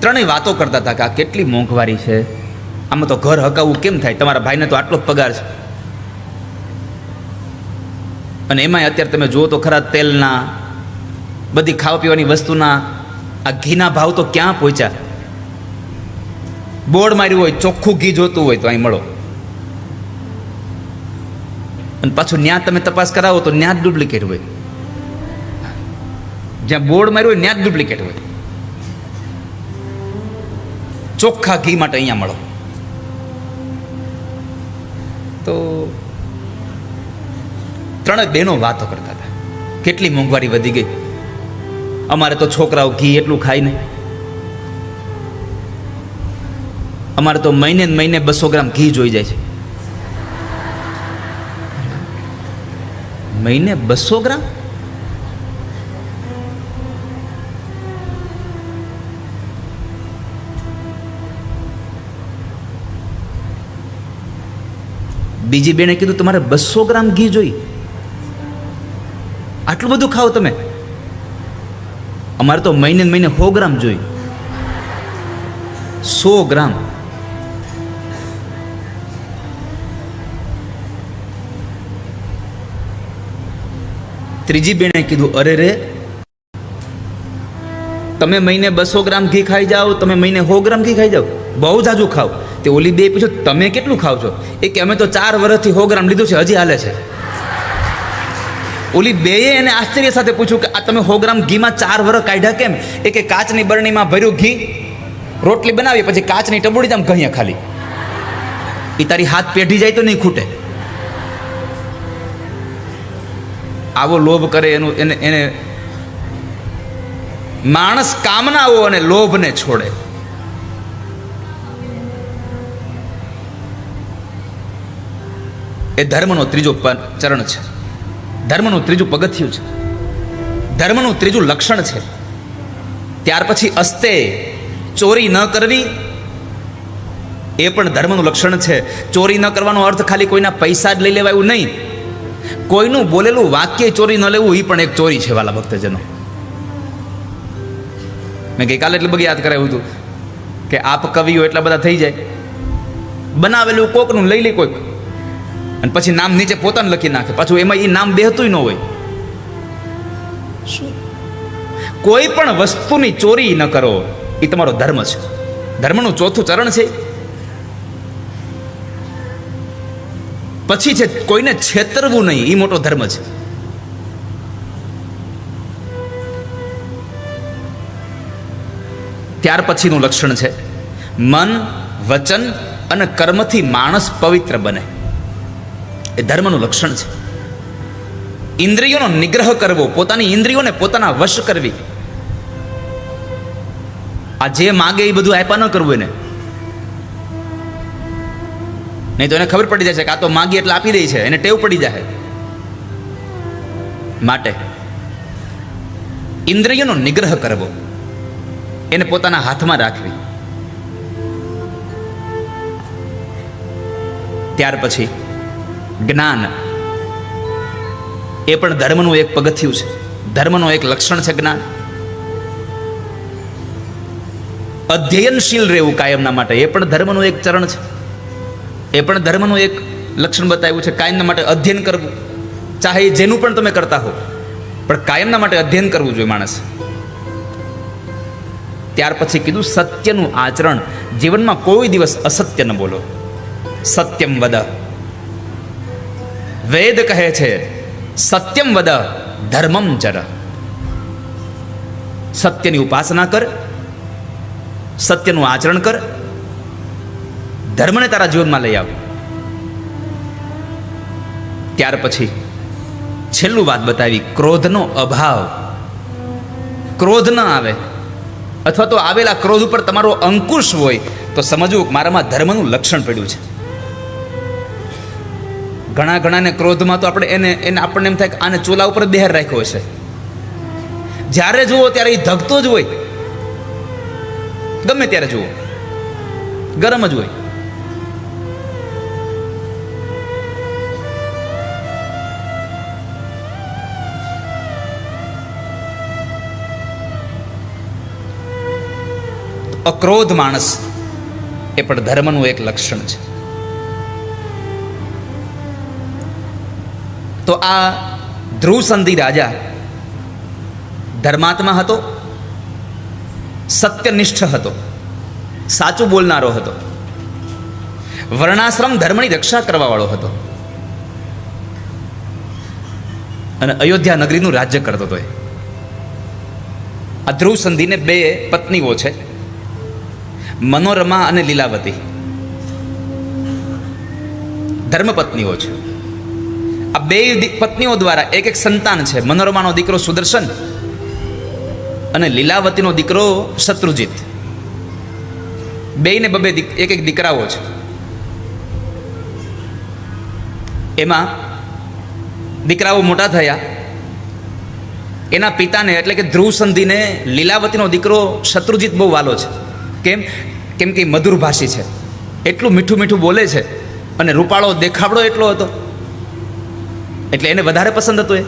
ત્રણેય વાતો કરતા હતા કે આ કેટલી મોંઘવારી છે? આમાં તો ઘર હકાવવું કેમ થાય? તમારા ભાઈને તો આટલો જ પગાર છે. અને એમાંય અત્યારે તમે જુઓ તો ખરા તેલના, બધી ખાવા પીવાની વસ્તુના, આ ઘીના ભાવ તો ક્યાં પહોંચ્યા? બોર્ડ માર્યું હોય, ચોખ્ખું ઘી જોતું હોય તો અહીં મળો. અને પાછું ન્યા તમે તપાસ કરાવો તો ન્યા જ ડુપ્લિકેટ હોય. જ્યાં બોર્ડ માર્યું હોય ત્યાં જ ડુપ્લિકેટ હોય. ચોખ્ખા ઘી માટે અહીંયા મળો. તો ત્રણેય બહેનો વાતો કરતા હતા. કેટલી મોંઘવારી વધી ગઈ. અમારે તો છોકરાઓ ઘી એટલું ખાય ને અમારે તો મહિને મહિને બસો ગ્રામ ઘી જોઈ જાય છે. મહિને બસો ગ્રામ? બીજી બેને કીધું, તમારે બસો ગ્રામ ઘી જોઈ. આટલું બધું ખાઓ તમે. અમારે તો મહિને મહિને સો ગ્રામ જોઈ. સો ગ્રામ. ત્રીજી બેને કીધું, અરે રે, તમે મહિને બસો ગ્રામ ઘી ખાઈ જાઓ, તમે મહિને સો ગ્રામ ઘી ખાઈ જાઓ. બહુ જાજુ ખાવ તે ઓલી બે પૂછો તમે કેટલું ખાવ છો? એ કે, અમે તો ચાર વર્ષથી સો ગ્રામ લીધું છે, હજી હાલે છે. ઓલી બેએ એને આશ્ચર્ય સાથે પૂછ્યું કે, આ તમે સો ગ્રામ ઘીમાં ચાર વર્ષ કાઢ્યા કેમ? એ કે, કાચની બરણીમાં ભર્યું ઘી, રોટલી બનાવી પછી કાચની ટબુડી જામ કહીએ ખાલી. એ તારી હાથ પેઢી જાય તો નહીં ખૂટે. આવો લોભ કરે એનું, એને એને માણસ કામનાઓ અને લોભને છોડે. એ ધર્મનો ત્રીજો ચરણ છે. ધર્મનું ત્રીજું પગથિયું છે. ધર્મનું ત્રીજું લક્ષણ છે. ત્યાર પછી અસ્તે, ચોરી ન કરવી, એ પણ ધર્મનું લક્ષણ છે. ચોરી ન કરવાનો અર્થ ખાલી કોઈના પૈસા જ લઈ લેવા એવું નહીં. કોઈનું બોલેલું વાક્ય ચોરી ન લેવું એ પણ એક ચોરી છે વાલા ભક્તજનો. મેં ગઈકાલે એટલું બધું યાદ કરાવ્યું હતું કે આપ કવિઓ એટલા બધા થઈ જાય. બનાવેલું કોકનું લઈ લે કોઈક અને પછી નામ નીચે પોતાને લખી નાખે. પાછું એમાં એ નામ બેહતું ન હોય. શું? કોઈ પણ વસ્તુની ચોરી ન કરો. એ તમારો ધર્મ છે. ધર્મનું ચોથું ચરણ છે. પછી છે કોઈને છેતરવું નહીં. એ મોટો ધર્મ છે. ત્યાર પછીનું લક્ષણ છે. મન વચન અને કર્મથી માણસ પવિત્ર બને. એ ધર્મનું લક્ષણ છે. ઇન્દ્રિયોનો નિગ્રહ કરવો, પોતાની ઇન્દ્રિયોને પોતાના વશ કરવી. આ જે માગે એ બધું આપ્યા ન કરવું એને. નહીં તો એને ખબર પડી જશે કે આ તો માગી એટલે આપી દે છે, એને ટેવ પડી જાય. માટે ઇન્દ્રિયોનો નિગ્રહ કરવો, એને પોતાના હાથમાં રાખવી. ત્યાર પછી જ્ઞાન. એ પણ ધર્મનું એક પગથિયું છે. ધર્મનું એક લક્ષણ છે જ્ઞાન. અધ્યયનશીલ રહેવું કાયમના માટે એ પણ ધર્મનું એક ચરણ છે. એ પણ ધર્મનું એક લક્ષણ બતાવ્યું છે કાયમના માટે અધ્યયન કરવું. ચાહે જેનું પણ તમે કરતા હો. પણ કાયમના માટે અધ્યયન કરવું જોઈએ માણસ. ત્યાર પછી કીધું સત્યનું આચરણ. જીવનમાં કોઈ દિવસ અસત્ય ન બોલો. સત્યમ વદ. વેદ કહે છે, સત્યમ વદ ધર્મમ ચર સત્યની ઉપાસના કર, સત્યનું આચરણ કર, ધર્મને તારા જીવનમાં લઈ આવ. ત્યાર પછી છેલ્લું વાત બતાવી, ક્રોધનો અભાવ. ક્રોધ ન આવે, અથવા તો આવેલા ક્રોધ ઉપર તમારો અંકુશ હોય, તો સમજવું મારામાં ધર્મનું લક્ષણ પડ્યું છે. ઘણા ઘણાને ક્રોધમાં તો આપણે એને એને આપણને એમ થાય કે આને ચૂલા ઉપર બહેર રાખ્યો છે જ્યારે જુઓ ત્યારે એ ધગતો જ હોય. ગમે ત્યારે જુઓ. ગરમ જ હોય. અક્રોધ માણસ એ પણ ધર્મનું એક લક્ષણ છે. તો આ ધ્રુવ સંધિ રાજા ધર્માત્મા હતો, સત્યનિષ્ઠ હતો, સાચું બોલનારો હતો, વર્ણાશ્રમ ધર્મની રક્ષા કરવાવાળો હતો. અને અયોધ્યા નગરીનું રાજ્ય કરતો હતો એ. આ ધ્રુવ સંધિને બે પત્નીઓ છે, મનોરમા અને લીલાવતી. ધર્મપત્નીઓ છે. આ બે પત્નીઓ દ્વારા એક એક સંતાન છે. મનોરમાનો દીકરો સુદર્શન અને લીલાવતીનો દીકરો શત્રુજીત. બેયને બબે એક એક દીકરાઓ છે. એમાં દીકરાઓ મોટા થયા. એના પિતાને એટલે કે ધ્રુવ સંધિને લીલાવતીનો દીકરો શત્રુજીત બહુ વાલો છે. કેમ? કેમ કે મધુર ભાષી છે. એટલું મીઠું મીઠું બોલે છે અને રૂપાળો દેખાવડો એટલો હતો. એટલે એને વધારે પસંદ હતો એ.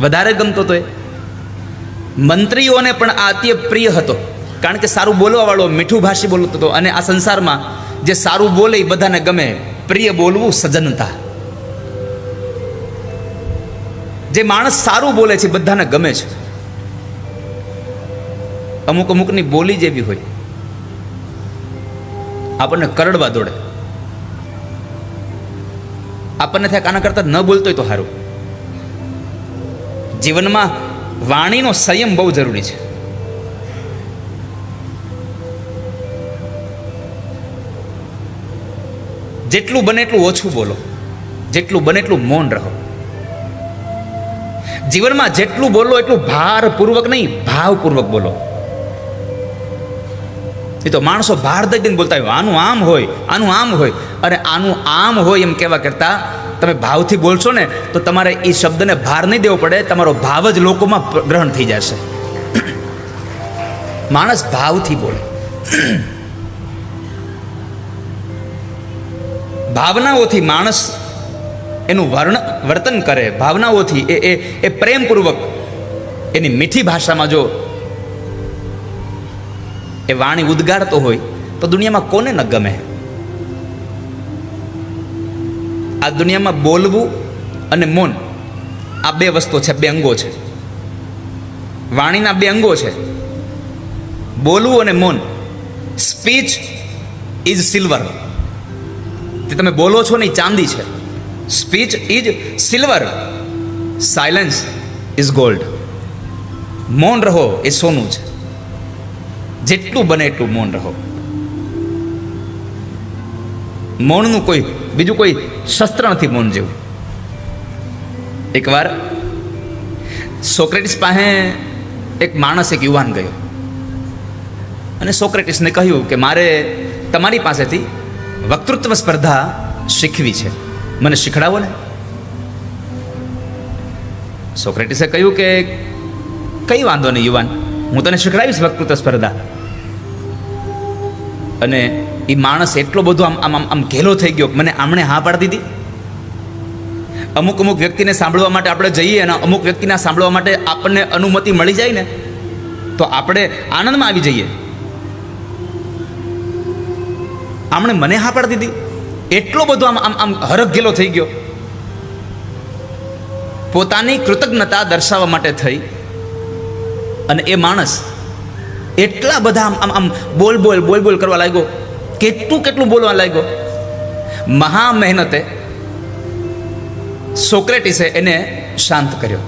વધારે ગમતો હતો એ. મંત્રીઓને પણ આ અત્ય પ્રિય હતો. કારણ કે સારું બોલવાવાળો, મીઠું ભાષી બોલતો હતો. અને આ સંસારમાં જે સારું બોલે બધાને ગમે. પ્રિય બોલવું સજનતા જે માણસ સારું બોલે છે બધાને ગમે છે. અમુક અમુકની બોલી જેવી હોય. આપણને કરડવા દોડે. આપણને થાય આના કરતાં ન બોલતો હોય તો સારું. જીવનમાં વાણીનો સંયમ બહુ જરૂરી છે. જેટલું બને એટલું ઓછું બોલો. જેટલું બને એટલું મૌન રહો. જીવનમાં જેટલું બોલો એટલું ભારપૂર્વક નહીં, ભાવપૂર્વક બોલો. એ તો માણસો ભાર દઈને બોલતા હોય, આનું આમ હોય, આનું આમ હોય. અરે, આનું આમ હોય એમ કહેવા કરતાં તમે ભાવથી બોલશો ને, તો તમારે એ શબ્દને ભાર નહીં દેવો પડે, તમારો ભાવ જ લોકોમાં ગ્રહણ થઈ જશે. માણસ ભાવથી બોલે. ભાવનાઓથી માણસ એનું વર્ણ, વર્તન કરે. ભાવનાઓથી એ એ એ પ્રેમપૂર્વક એની મીઠી ભાષામાં જો એ વાણી ઉદ્ગારતો હોય તો દુનિયામાં કોને ન ગમે? આ દુનિયામાં બોલવું અને મૌન, આ બે વસ્તુ છે, બે અંગો છે. વાણીના બે અંગો છે. બોલવું અને મૌન. Speech is silver. જે તમે બોલો છો ને એ ચાંદી છે. Speech is silver. Silence is gold. મૌન રહો એ સોનું છે. જેટલું બને એટલું મૌન રહો. મૌનનું કોઈ, બીજું કોઈ શસ્ત્ર નથી મૌન જેવું. એકવાર સોક્રેટિસ પાસે એક માણસ, એક યુવાન ગયો. અને સોક્રેટિસને કહ્યું કે, મારે તમારી પાસેથી વક્તૃત્વ સ્પર્ધા શીખવી છે. મને શીખડાવો ને. સોક્રેટિસે કહ્યું કે, કઈ વાંધો નહીં યુવાન. હું તને શીખડાવીશ વક્તૃત્વ સ્પર્ધા. અને એ માણસ એટલો બધો આમ આમ આમ ઘેલો થઈ ગયો મને આમણે હા પાડી દીધી. અમુક અમુક વ્યક્તિને સાંભળવા માટે આપણે જઈએ અને અમુક વ્યક્તિના સાંભળવા માટે આપણને અનુમતિ મળી જાય ને, તો આપણે આનંદમાં આવી જઈએ. આમણે મને હા પાડી દીધી. એટલો બધો આમ આમ આમ હરખ ગેલો થઈ ગયો. પોતાની કૃતજ્ઞતા દર્શાવવા માટે થઈ. અને એ માણસ એટલા બધા આમ આમ બોલ બોલ બોલ બોલ કરવા લાગ્યો. કેટલું કેટલું બોલવા લાગ્યો. મહા મહેનતે સોક્રેટિસે એને શાંત કર્યો.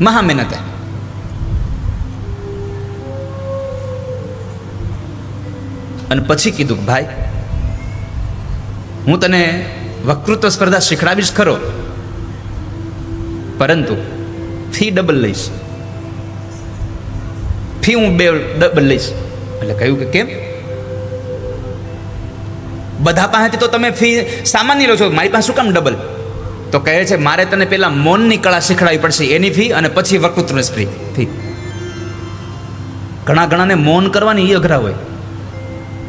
મહા મહેનતે. અને પછી કીધું ભાઈ, હું તને વક્તૃત્વ સ્પર્ધા શીખડાવીશ ખરો. પરંતુ ફી ડબલ લઈશ ફી હું બે ડબલ લઈશ એટલે કહ્યું કે કેમ? બધા પાસેથી તો તમે ફી સામાન્ય લો છો. મારી પાસે શું કામ ડબલ તો કહે છે, મારે તને પેલા મૌનની કળા શીખડાવી પડશે, એની ફી અને પછી વક્તૃત્વ ફી ફી. ઘણા ઘણાને મૌન કરવાની એ અઘરા હોય.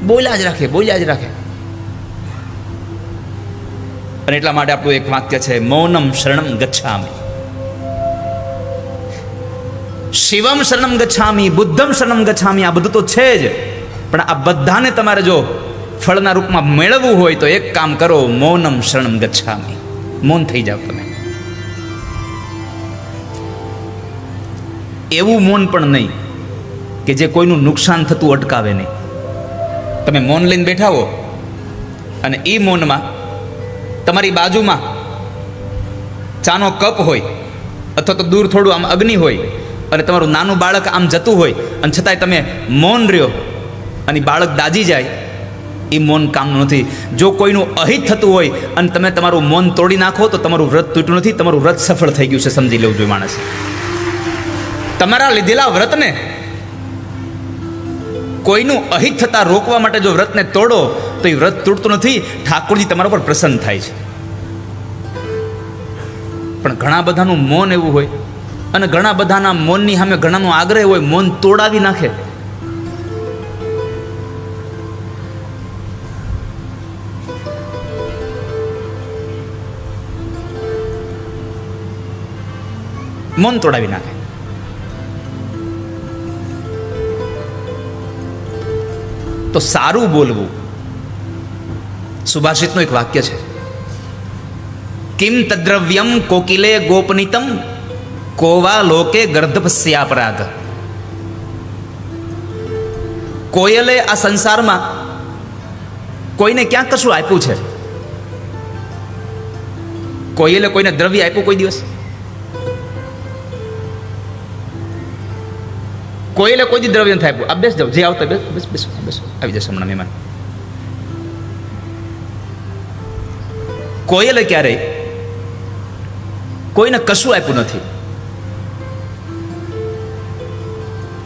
બોલ્યા જ રાખે, બોલ્યા જ રાખે. અને એટલા માટે આપણું એક વાક્ય છે, મૌનમ શરણમ ગચ્છામિ. શિવમ શરણમ ગચ્છામી, બુદ્ધમ શરણમ ગચ્છામી, આ બધું તો છે જ. પણ આ બધાને તમારે જો ફળના રૂપમાં મેળવવું હોય તો એક કામ કરો, મૌનમ શરણમ ગચ્છામી. મૌન થઈ જાઓ તમે. એવું મૌન પણ નહીં કે જે કોઈનું નુકસાન થતું અટકાવે નહીં. તમે મૌન લઈને બેઠા હો અને એ મૌનમાં તમારી બાજુમાં ચાનો કપ હોય અથવા તો દૂર થોડું આમ અગ્નિ હોય અને તમારું નાનું બાળક આમ જતું હોય, અને છતાંય તમે મૌન રહ્યો, અને બાળક દાજી જાય, એ મૌન કામનું નથી. જો કોઈનું અહિત થતું હોય, અને તમે તમારું મૌન તોડી નાખો, તો તમારું વ્રત તૂટ્યું નથી, તમારું વ્રત સફળ થઈ ગયું છે, સમજી લેવું જોઈએ માણસ. તમારા લીધેલા વ્રતને કોઈનું અહિત થતા રોકવા માટે જો વ્રતને તોડો, તો એ વ્રત તૂટતું નથી, ઠાકોરજી તમારા પર પ્રસન્ન થાય છે. પણ ઘણા બધાનું મૌન એવું હોય અને ઘણા બધાના મૌનની સામે ઘણાનો આગ્રહ હોય, મૌન તોડાવી નાખે. મૌન તોડાવી નાખે. તો સારું બોલવું. સુભાષિતનું એક વાક્ય છે. કિમ તદ્રવ્યમ કોકિલે ગોપનીતમ કોવા લોકે ગર્ધપસ્યાપરાધ કોયલે આ સંસારમાં કોઈને ક્યાં કશું આપ્યું છે? કોયલે કોઈને દ્રવ્ય આપ્યું કોઈ દિવસ? કોયલે કોઈ દ્રવ્ય નથી આપ્યું. આ બેસ જાવ જે આવતા બેસ બેસ બેસ બેસ. આવી જશે હમણાં મહેમાન. કોયલે ક્યારેય કોઈને કશું આપ્યું નથી.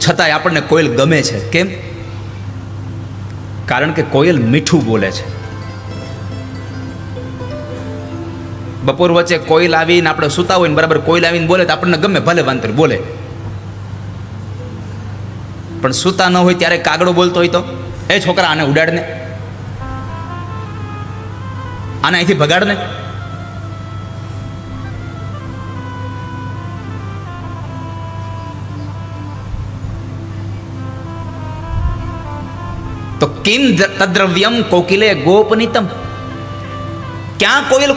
છતાંય આપણને કોયલ ગમે છે. કેમ? કારણ કે કોયલ મીઠું બોલે છે. બપોર વચ્ચે કોયલ આવીને આપણે સૂતા હોય ને બરાબર કોયલ આવીને બોલે તો આપણને ગમે, ભલે વાંતર બોલે. પણ સૂતા ન હોય ત્યારે કાગડો બોલતો હોય તો? એ છોકરા આને ઉડાડને. આને અહીંથી ભગાડને. કિમ તદ્રવ્યમ કોકિલે ગોપનીતમ ક્યાં કોયલ